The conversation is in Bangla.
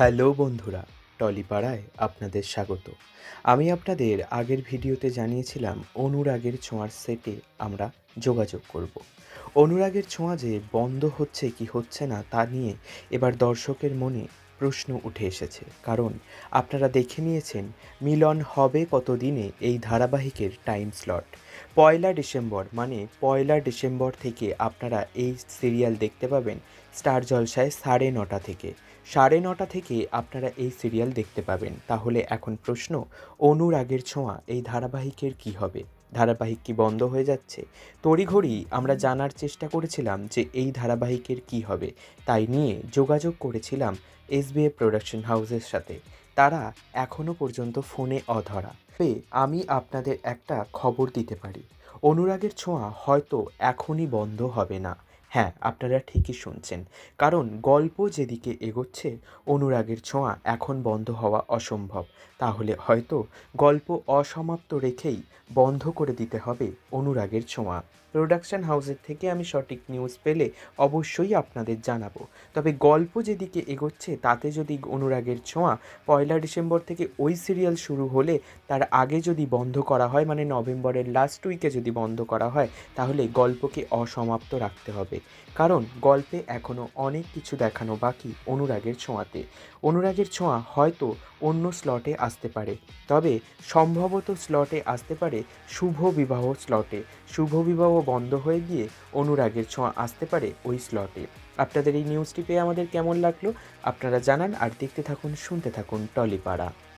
হ্যালো বন্ধুরা, টলিপাড়ায় আপনাদের স্বাগত। আমি আপনাদের আগের ভিডিওতে জানিয়েছিলাম অনুরাগের ছোঁয়ার সেটে আমরা যোগাযোগ করব। অনুরাগের ছোঁয়া যে বন্ধ হচ্ছে কি হচ্ছে না তা নিয়ে এবার দর্শকের মনে প্রশ্ন উঠে এসেছে। কারণ আপনারা দেখে নিয়েছেন মিলন হবে কত দিনে এই ধারাবাহিকের টাইম স্লট। পয়লা ডিসেম্বর মানে পয়লা ডিসেম্বর থেকে আপনারা এই সিরিয়াল দেখতে পাবেন স্টার জলসায় সাড়ে নটা থেকে। সাড়ে নটা থেকে আপনারা এই সিরিয়াল দেখতে পাবেন। তাহলে এখন প্রশ্ন, অনুরাগের ছোঁয়া, এই ধারাবাহিকের কি হবে? ধারাবাহিক কি বন্ধ হয়ে যাচ্ছে? তড়িঘড়ি আমরা জানার চেষ্টা করেছিলাম যে এই ধারাবাহিকের কি হবে। তাই নিয়ে যোগাযোগ করেছিলাম এসবিএ প্রোডাকশন হাউসের সাথে। তারা এখনও পর্যন্ত ফোনে অধরা। তবে আমি আপনাদের একটা খবর দিতে পারি। অনুরাগের ছোঁয়া হয়তো এখনই বন্ধ হবে না। হ্যাঁ আপনারা ঠিকই শুনছেন। কারণ গল্প যেদিকে এগোচ্ছে, অনুরাগের ছোঁয়া এখন বন্ধ হওয়া অসম্ভব। তাহলে হয়তো গল্প অসমাপ্ত রেখেই বন্ধ করে দিতে হবে অনুরাগের ছোঁয়া। প্রোডাকশন হাউসের থেকে আমি সঠিক নিউজ পেলে অবশ্যই আপনাদের জানাব। তবে গল্প যেদিকে এগোচ্ছে, তাতে যদি অনুরাগের ছোঁয়া পয়লা ডিসেম্বর থেকে ওই সিরিয়াল শুরু হলে তার আগে যদি বন্ধ করা হয় মানে নভেম্বরের লাস্ট উইকে যদি বন্ধ করা হয়, তাহলে গল্পকে অসমাপ্ত রাখতে হবে। কারণ গল্পে এখনও অনেক কিছু দেখানো বাকি অনুরাগের ছোঁয়াতে। অনুরাগের ছোঁয়া হয়তো অন্য স্লটে আসতে পারে। তবে সম্ভবত স্লটে আসতে পারে শুভ বিবাহ স্লটে। শুভ বিবাহ বন্ধ হয়ে গিয়ে অনুরাগের ছোঁয়া আসতে পারে ওই স্লটে। আপনাদের এই নিউজটি পেয়ে আমাদের কেমন লাগল? আপনারা জানান আর দেখতে থাকুন, শুনতে থাকুন টলিপাড়া।